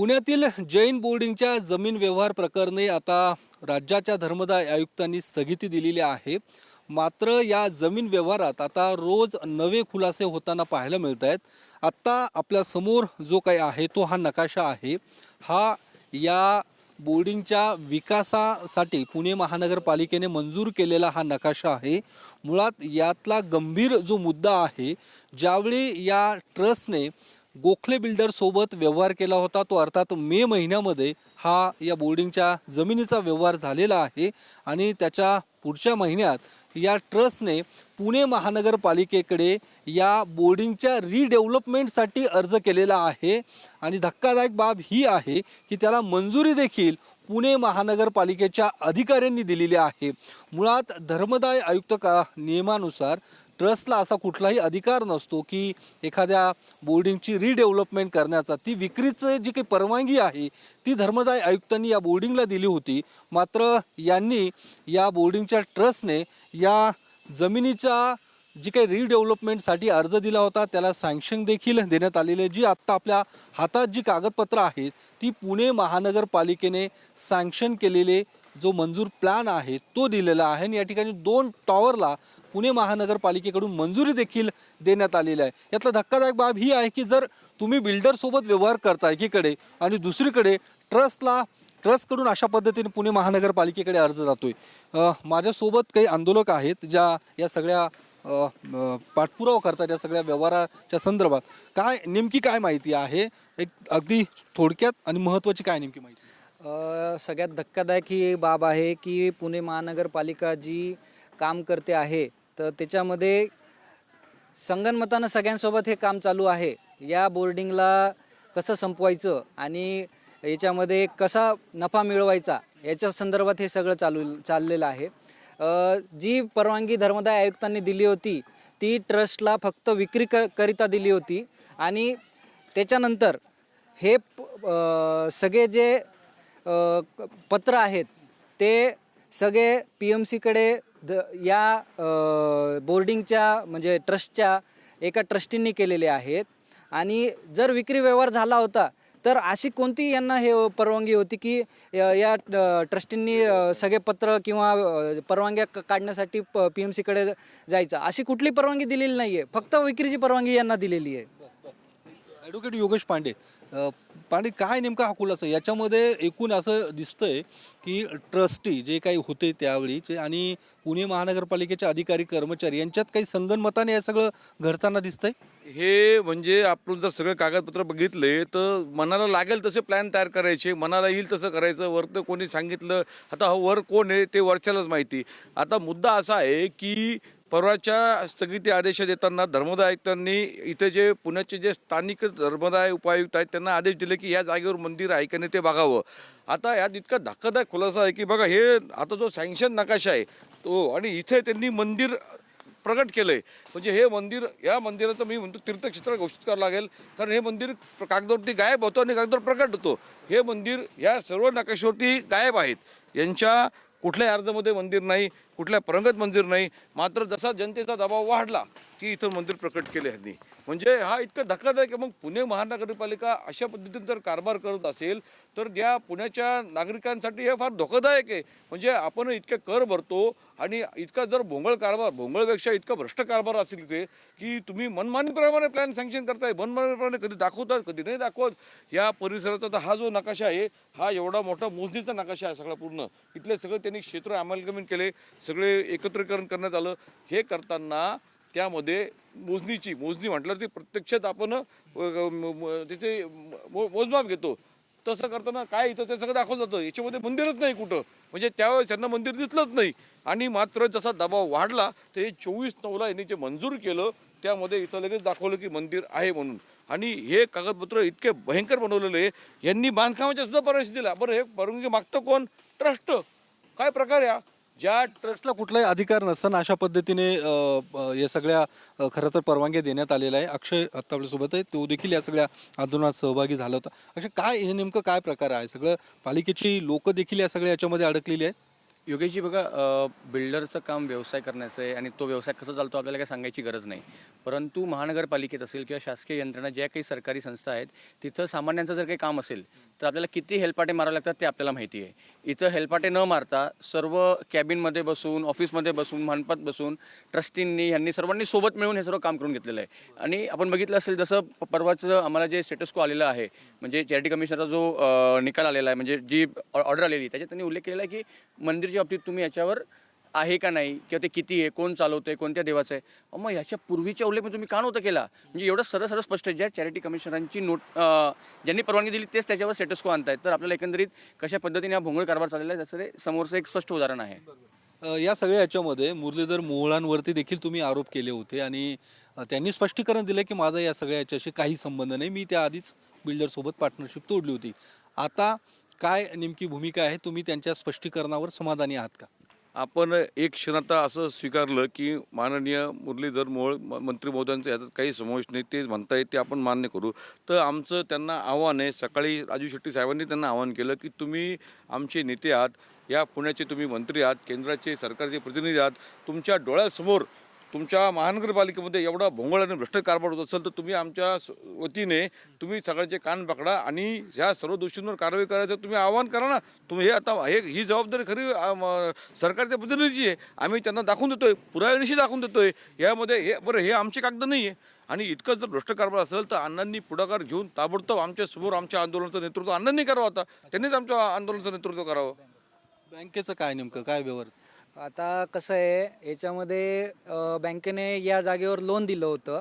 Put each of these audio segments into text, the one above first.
पुण्यातील जैन बोर्डिंगच्या जमीन व्यवहार प्रकरणी आता राज्याच्या धर्मदाय आयुक्तांनी स्थगिती दिलेली आहे. मात्र या जमीन व्यवहारात आता रोज नवे खुलासे होताना पाहायला मिळत आहेत आत्ता आपल्यासमोर जो काही आहे तो हा नकाशा आहे. हा या बोर्डिंगच्या विकासासाठी पुणे महानगरपालिकेने मंजूर केलेला हा नकाशा आहे. मुळात यातला गंभीर जो मुद्दा आहे ज्यावेळी या ट्रस्टने गोखले बिल्डरसोबत व्यवहार केला होता तो अर्थात मे महिन्यामध्ये हा या बोर्डिंगच्या जमिनीचा व्यवहार झालेला आहे आणि त्याच्या पुढच्या महिन्यात या ट्रस्टने पुणे महानगरपालिकेकडे या बोर्डिंगच्या रिडेव्हलपमेंटसाठी अर्ज केलेला आहे. आणि धक्कादायक बाब ही आहे की त्याला मंजुरी देखील पुणे महानगरपालिकेच्या अधिकाऱ्यांनी दिलेली आहे. मुळात धर्मदाय आयुक्त का नियमानुसार ट्रस्टला असा कुठलाही अधिकार नसतो की एखाद्या बोर्डिंगची रिडेव्हलपमेंट करण्याचा. ती विक्रीचं जी काही परवानगी आहे ती धर्मदाय आयुक्तांनी या बोर्डिंगला दिली होती. मात्र यांनी या बोर्डिंगच्या ट्रस्टने या जमिनीच्या जी काही रिडेव्हलपमेंटसाठी अर्ज दिला होता त्याला सँक्शन देखील देण्यात आलेले आहे. जी आत्ता आपल्या हातात जी कागदपत्रं आहेत ती पुणे महानगरपालिकेने सँक्शन केलेले जो मंजूर प्लॅन आहे तो दिलेला आहे आणि या ठिकाणी दोन टॉवरला पुणे महानगरपालिकेकडून मंजुरी देखील देण्यात आलेली आहे. यातला धक्कादायक बाब ही आहे की जर तुम्ही बिल्डरसोबत व्यवहार करता एकीकडे आणि दुसरीकडे ट्रस्टला ट्रस्टकडून अशा पद्धतीने पुणे महानगरपालिकेकडे अर्ज जातोय. आहे माझ्यासोबत काही आंदोलक आहेत ज्या या सगळ्या पाठपुरावा करतात या सगळ्या व्यवहाराच्या संदर्भात. काय नेमकी काय माहिती आहे? एक अगदी थोडक्यात आणि महत्त्वाची काय नेमकी माहिती? अ, सगळ्यात धक्कादायक ही बाब आहे की पुणे महानगरपालिका जी काम करते आहे तर त्याच्यामध्ये संगनमतानं सगळ्यांसोबत हे काम चालू आहे. या बोर्डिंगला कसं संपवायचं आणि याच्यामध्ये कसा नफा मिळवायचा याच्या संदर्भात हे सगळं चालू चाललेलं आहे. अ, जी परवानगी धर्मदाय आयुक्तांनी दिली होती ती ट्रस्टला फक्त विक्री क करिता दिली होती आणि त्याच्यानंतर हे प- अ, सगळे जे पत्र आहेत ते सगळे पी एम सीकडे द या बोर्डिंगच्या म्हणजे ट्रस्टच्या एका ट्रस्टींनी केलेले आहेत. आणि जर विक्री व्यवहार झाला होता तर अशी कोणती यांना हे परवानगी होती की या ट्रस्टींनी सगळे पत्र किंवा परवानग्या काढण्यासाठी प पी एम सीकडे जायचं? अशी कुठली परवानगी दिलेली नाही आहे फक्त विक्रीची परवानगी यांना दिलेली आहे. ॲडव्होकेट योगेश पांडे आणि काय नेमका हा खुलासा याच्यामध्ये एकूण असं दिसतंय की ट्रस्टी जे काही होते त्यावेळीचे आणि पुणे महानगरपालिकेचे अधिकारी कर्मचारी यांच्यात काही संगनमताने हे सगळं घडताना दिसतंय? हे म्हणजे आपण जर सगळे कागदपत्र बघितले तर मनाला लागेल तसे प्लॅन तयार करायचे. मनाला येईल तसं करायचं. वरतं कोणी सांगितलं आता हा वर कोण आहे ते वरच्यालाच माहिती. आता मुद्दा असा आहे की परवाच्या स्थगिती आदेश देताना धर्मदाय आयुक्तांनी इथे जे पुण्याचे जे स्थानिक धर्मदाय उपायुक्त आहेत त्यांना आदेश दिले की या जागेवर मंदिर आहे का नाही ते बघावं. आता यात इतका धक्कादायक खुलासा आहे की बघा हे आता जो सँक्शन नकाशा आहे तो आणि इथे त्यांनी मंदिर प्रकट केलंय. म्हणजे हे मंदिर या मंदिराचं मी म्हणतो तीर्थक्षेत्र घोषित करावं लागेल कारण हे मंदिर कागदावरती गायब होतं आणि कागदावर प्रकट होतो. हे मंदिर या सर्व नकाशावरती गायब आहेत. यांच्या कुठल्याही अर्जामध्ये मंदिर नाही. कुठल्या परंगत मंदिर नाही. मात्र जसा जनतेचा दबाव वाढला की इथं मंदिर प्रकट केले ह्यांनी म्हणजे हा इतका धक्कादायक आहे. मग पुणे महानगरपालिका अशा पद्धतीने जर कारभार करत असेल तर ज्या पुण्याच्या नागरिकांसाठी हे फार धोकादायक आहे. म्हणजे आपण इतके कर भरतो आणि इतका जर भोंगळ कारभार भोंगळपेक्षा इतका भ्रष्ट कारभार असेल ते की तुम्ही मनमानीप्रमाणे प्लॅन सँक्शन करताय मनमानीप्रमाणे कधी दाखवतात कधी नाही दाखवत या परिसराचा तर हा जो नकाशा आहे हा एवढा मोठा मोजणीचा नकाशा आहे सगळा पूर्ण. इथले सगळे त्यांनी क्षेत्र अमलगमेंट केले. सगळे एकत्रीकरण करण्यात आलं. हे करताना त्यामध्ये मोजणीची मोजणी म्हटलं ती प्रत्यक्षात आपण तिथे त्याचे मो- मोजमाप घेतो. तसं करताना काय इथं ते सगळं दाखवलं जातं. याच्यामध्ये मंदिरच नाही कुठं. म्हणजे त्यावेळेस त्यांना मंदिर दिसलंच नाही. आणि मात्र जसा दबाव वाढला तर हे चोवीस नऊला यांनी जे मंजूर केलं त्यामध्ये इथं लगेच दाखवलं की मंदिर आहे म्हणून. आणि हे कागदपत्र इतके भयंकर बनवलेले यांनी बांधकामाच्या सुद्धा परवानगी दिला बरं हे परवानगी मागतं कोण? ट्रस्ट. काय प्रकार या ज्या ट्रस्टला कुठलाही अधिकार नसताना अशा पद्धतीने अ, या सगळ्या अ, खरं तर परवानग्या देण्यात आलेल्या आहे. अक्षय आत्ता आपल्यासोबत आहे. तो देखील या सगळ्या आंदोलनात सहभागी झाला होता. अक्षय काय हे नेमकं काय प्रकार आहे? सगळं पालिकेची लोक देखील या सगळ्या याच्यामध्ये अडकलेली आहेत? योगेशजी बघा बिल्डरचं काम व्यवसाय करण्याचं आहे आणि तो व्यवसाय कसा चालतो आपल्याला काही सांगायची गरज नाही. परंतु महानगरपालिकेत असेल किंवा शासकीय यंत्रणा ज्या काही सरकारी संस्था आहेत तिथं सामान्यांचं जर काही काम असेल तर आपल्याला किती हेलपाटे मारावे लागतात ते आपल्याला माहिती आहे. इथं हेलपाटे न मारता सर्व कॅबिनमध्ये बसून ऑफिसमध्ये बसून मनपात बसून ट्रस्टींनी ह्यांनी सर्वांनी सोबत मिळून हे सर्व काम करून घेतलेलं आहे. आणि आपण बघितलं असेल जसं प- परवाचं आम्हाला जे स्टेटस को आलेलं आहे म्हणजे चॅरिटी कमिशनरचा जो निकाल आलेला आहे म्हणजे जी ऑर्डर आलेली त्याच्यात त्यांनी उल्लेख केलेला आहे की मंदिर मंदिराच्या बाबतीत तुम्ही याच्यावर आहे का नाही? किंवा ते किती आहे? कोण चालवतंय? कोणत्या देवाचं आहे? मग याच्या पूर्वीच्या उल्लेख तुम्ही का नव्हतं केला? म्हणजे एवढं सरळ सरळ स्पष्ट आहे. ज्या चॅरिटी कमिशनरांची नोट ज्यांनी परवानगी दिली तेच त्याच्यावर स्टेटस को आणतायत. तर आपल्याला एकंदरीत कशा पद्धतीने हा भोंगळ कारभार चाललेला आहे त्याचं समोरचं एक स्पष्ट उदाहरण आहे. या सगळ्या याच्यामध्ये मुरलीधर मोहळांवरती देखील तुम्ही आरोप केले होते आणि त्यांनी स्पष्टीकरण दिलं की माझा या सगळ्या याच्याशी काही संबंध नाही. मी त्याआधीच बिल्डरसोबत पार्टनरशिप तोडली होती. आता काय नेमकी भूमिका आहे? तुम्ही त्यांच्या स्पष्टीकरणावर समाधानी आहात का? आपण एक क्षण आता असं स्वीकारलं की माननीय मुरलीधर मोहोळ म- मंत्री महोदयांचा याच्यात काही समावेश नाही ते म्हणतायत ते आपण मान्य करू. तर आमचं त्यांना आव्हान आहे सकाळी राजू शेट्टी साहेबांनी त्यांना आव्हान केलं की तुम्ही आमचे नेते आहात या पुण्याचे तुम्ही मंत्री आहात केंद्राचे सरकारचे प्रतिनिधी आहात तुमच्या डोळ्यासमोर तुमच्या महानगरपालिकेमध्ये एवढा भोंगळ आणि भ्रष्ट कारभार होत असेल तर तुम्ही आमच्या वतीने तुम्ही सगळ्यांचे कान पकडा आणि ह्या सर्व दोषींवर कारवाई करायचं तुम्ही आवाहन करा ना. तुम्ही हे आता हे ही जबाबदारी खरी सरकारच्या प्रतिनिधीची आहे. आम्ही त्यांना दाखवून देतोय पुराव्यानिशी दाखवून देतोय. यामध्ये हे बरं हे आमचे कागद नाही आहे आणि इतकं जर भ्रष्ट कारभार असेल तर अण्णांनी पुढाकार घेऊन ताबडतोब आमच्यासमोर आमच्या आंदोलनाचं नेतृत्व अण्णांनी करावं आता. त्यांनीच आमच्या आंदोलनाचं नेतृत्व करावं. बँकेचं काय नेमकं? काय व्यवहार? आता कसं आहे याच्यामध्ये अ, बँकेने या जागेवर लोन दिलं होतं.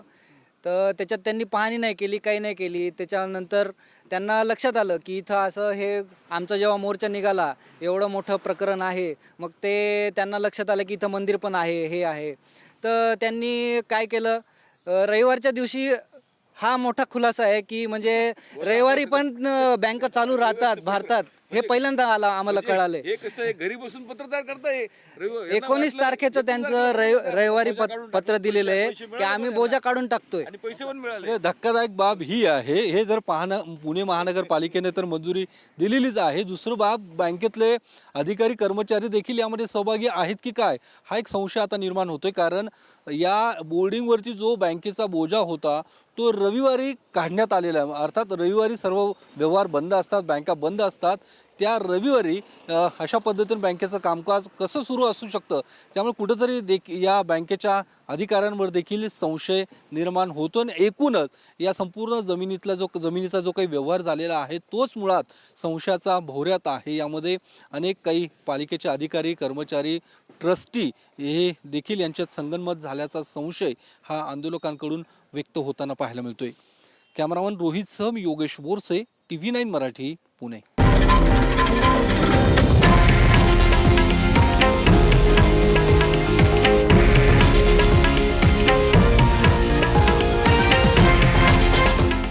तर त्याच्यात त्यांनी पाहणी नाही केली काही नाही केली. त्याच्यानंतर त्यांना लक्षात आलं की इथं असं हे आमचा जेव्हा मोर्चा निघाला एवढं मोठं प्रकरण आहे. मग ते त्यांना लक्षात आलं की इथं मंदिर पण आहे हे आहे. तर त्यांनी काय केलं अ, रविवारच्या दिवशी हा मोठा खुलासा आहे की म्हणजे रविवारी पण अ, बँका चालू राहतात भारतात. हे पहिल्यांदा आला आम्हाला कळालंय. हे कसं आहे घरी बसून पत्र तयार करताय. रवि- यांना एकोणीस वाटलं तारखेचं की त्यांचं रवि- रविवारी पत- पत्र दिलेलं आहे की आम्ही बोजा काढून टाकतोय. आणि पैसे पण मिळाले. म्हणजे धक्कादायक बाब ही आहे. हे जर पाहणं पुणे महानगरपालिकेने तर मंजुरी दिलेलीच आहे. दुसरं बाब बँकेतले अधिकारी कर्मचारी देखील यामध्ये सहभागी आहेत की काय? हा एक संशय आता निर्माण होतोय. कारण या बोर्डिंगवरती जो बँकेचा बोजा होता तो रविवारी काढण्यात आलेला आहे. अर्थात रविवारी सर्व व्यवहार बंद असतात बँका बंद असतात. त्या रविवारी अशा पद्धतीने बँकेचं कामकाज कसं सुरू असू शकतं? त्यामुळे कुठंतरी देख या बँकेच्या अधिकाऱ्यांवर देखील संशय निर्माण होतो आणि एकूणच या संपूर्ण जमिनीतला जो जमिनीचा जो काही व्यवहार झालेला आहे तोच मुळात संशयाचा भोवऱ्यात आहे. यामध्ये अनेक काही पालिकेचे अधिकारी कर्मचारी ट्रस्टी हे देखील यांच्यात संगनमत झाल्याचा संशय हा आंदोलकांकडून व्यक्त होताना पाहायला मिळतोय. कॅमेरामन रोहित सम मी Yogesh Borse T V nine Marathi Pune.